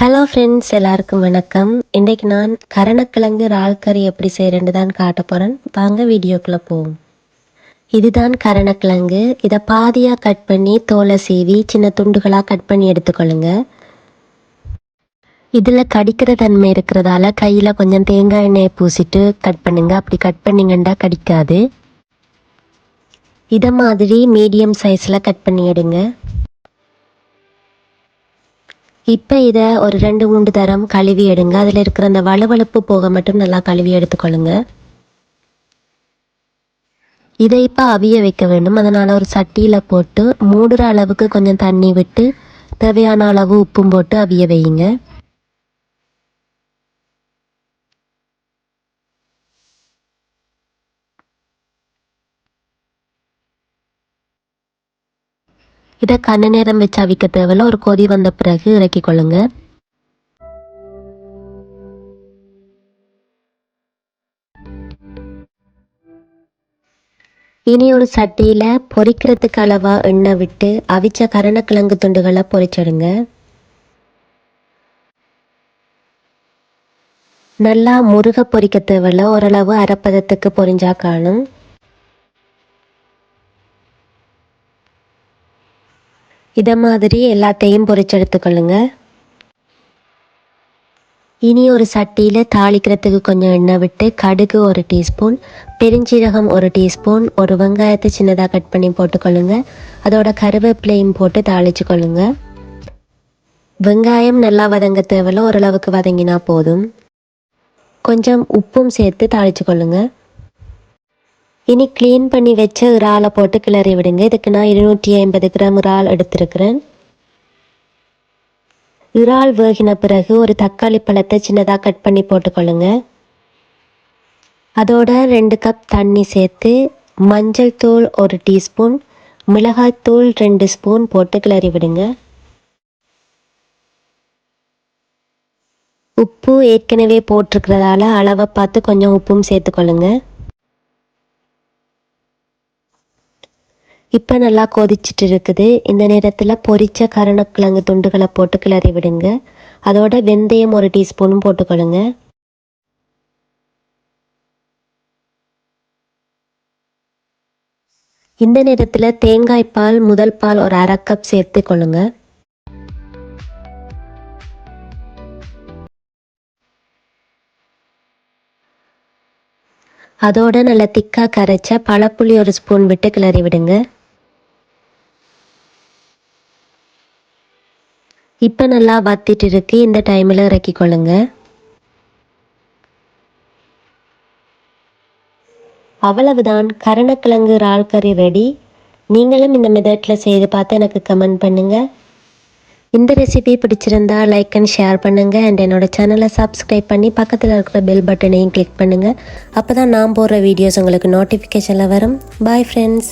Hello friends எல்லாருக்கும் வணக்கம். இன்றைக்கு நான் கரணக்கிழங்கு இறால் கறி எப்படி செய்கிறேன்னு தான் காட்ட போகிறேன் வாங்க வீடியோக்குள்ளே போவோம். இதுதான் கரணக்கிழங்கு. இதை பாதியாக கட் பண்ணி தோலை சீவி சின்ன துண்டுகளாக கட் பண்ணி எடுத்துக்கொள்ளுங்க. இதில் கடிக்கிற தன்மை இருக்கிறதால கையில் கொஞ்சம் தேங்காய் எண்ணெயை பூசிட்டு கட் பண்ணுங்க. அப்படி கட் பண்ணிங்கன்னா கடிக்காது. இதை மாதிரி மீடியம் சைஸில் கட் பண்ணி எடுங்க. இப்போ இதை ஒரு ரெண்டு மூன்று தரம் கழுவி எடுங்க. அதில் இருக்கிற அந்த வழுவழுப்பு போக மட்டும் நல்லா கழுவி எடுத்துக்கொள்ளுங்க. இதை இப்போ அவிய வைக்க வேண்டும். அதனால் ஒரு சட்டியில் போட்டு மூடுற அளவுக்கு கொஞ்சம் தண்ணி விட்டு தேவையான அளவு உப்பும் போட்டு அவிய வையுங்க. இதை கண்ண நேரம் வச்சு அவிக்க தேவையில்ல. ஒரு கொதி வந்த பிறகு இறக்கி கொள்ளுங்க. இனி ஒரு சட்டியில் பொரிக்கிறதுக்கு அளவா எண்ணெய் விட்டு அவிச்ச கரணக்கிழங்கு துண்டுகளை பொரிச்சிடுங்க நல்லா முருக பொரிக்க தேவையில்ல. ஓரளவு அரைப்பதத்துக்கு பொரிஞ்சா காணும். இதை மாதிரி எல்லாத்தையும் பொரிச்செடுத்துக்கொள்ளுங்க இனி ஒரு சட்டியில் தாளிக்கிறதுக்கு கொஞ்சம் எண்ணெய் விட்டு கடுகு ஒரு டீஸ்பூன் பெருஞ்சீரகம் ஒரு டீஸ்பூன் ஒரு வெங்காயத்தை சின்னதாக கட் பண்ணி போட்டுக்கொள்ளுங்க. அதோட கருவேப்பிலையும் போட்டு தாளிச்சுக்கொள்ளுங்க. வெங்காயம் நல்லா வதங்க தேவையில்ல ஓரளவுக்கு வதங்கினா போதும். கொஞ்சம் உப்பும் சேர்த்து தாளிச்சுக்கொள்ளுங்க. இனி க்ளீன் பண்ணி வச்ச இறாலை போட்டு கிளறி விடுங்க. இதுக்கு நான் இருநூற்றி ஐம்பது கிராம் இறால் எடுத்திருக்கிறேன். இறால் வேகின பிறகு ஒரு தக்காளி பழத்தை சின்னதாக கட் பண்ணி போட்டுக்கொள்ளுங்க. அதோட ரெண்டு கப் தண்ணி சேர்த்து மஞ்சள் தூள் ஒரு டீஸ்பூன் மிளகாய் தூள் ரெண்டு ஸ்பூன் போட்டு கிளறி விடுங்க. உப்பு ஏற்கனவே போட்டிருக்கிறதால அளவை பார்த்து கொஞ்சம் உப்பும் சேர்த்துக்கொள்ளுங்க. இப்போ நல்லா கொதிச்சிட்டு இருக்குது. இந்த நேரத்தில் பொரிச்ச கருணக்கிழங்கு துண்டுகளை போட்டு கிளறி விடுங்க. அதோட வெந்தயம் ஒரு டீஸ்பூனும் போட்டுக்கொள்ளுங்க. இந்த நேரத்தில் தேங்காய் பால் முதல் பால் ஒரு அரை கப் சேர்த்து கொள்ளுங்க. அதோட நல்லா திக்காக கரைச்ச பழப்புளி ஒரு ஸ்பூன் விட்டு கிளறி விடுங்க. இப்போ நல்லா வத்திட்டு இருக்கு. இந்த டைமில் இறக்கி கொள்ளுங்க அவ்வளவுதான். கரணக்கிழங்கு இறால் கறி ரெடி நீங்களும் இந்த மெதட்டில் செய்து பார்த்து எனக்கு கமெண்ட் பண்ணுங்கள் இந்த ரெசிபி பிடிச்சிருந்தா லைக் அண்ட் ஷேர் பண்ணுங்கள் அண்ட் என்னோட சேனலை சப்ஸ்கிரைப் பண்ணி பக்கத்தில் இருக்கிற பெல் பட்டனையும் கிளிக் பண்ணுங்கள் அப்போ தான் நான் போடுற வீடியோஸ் உங்களுக்கு நோட்டிஃபிகேஷனில் வரும். Bye friends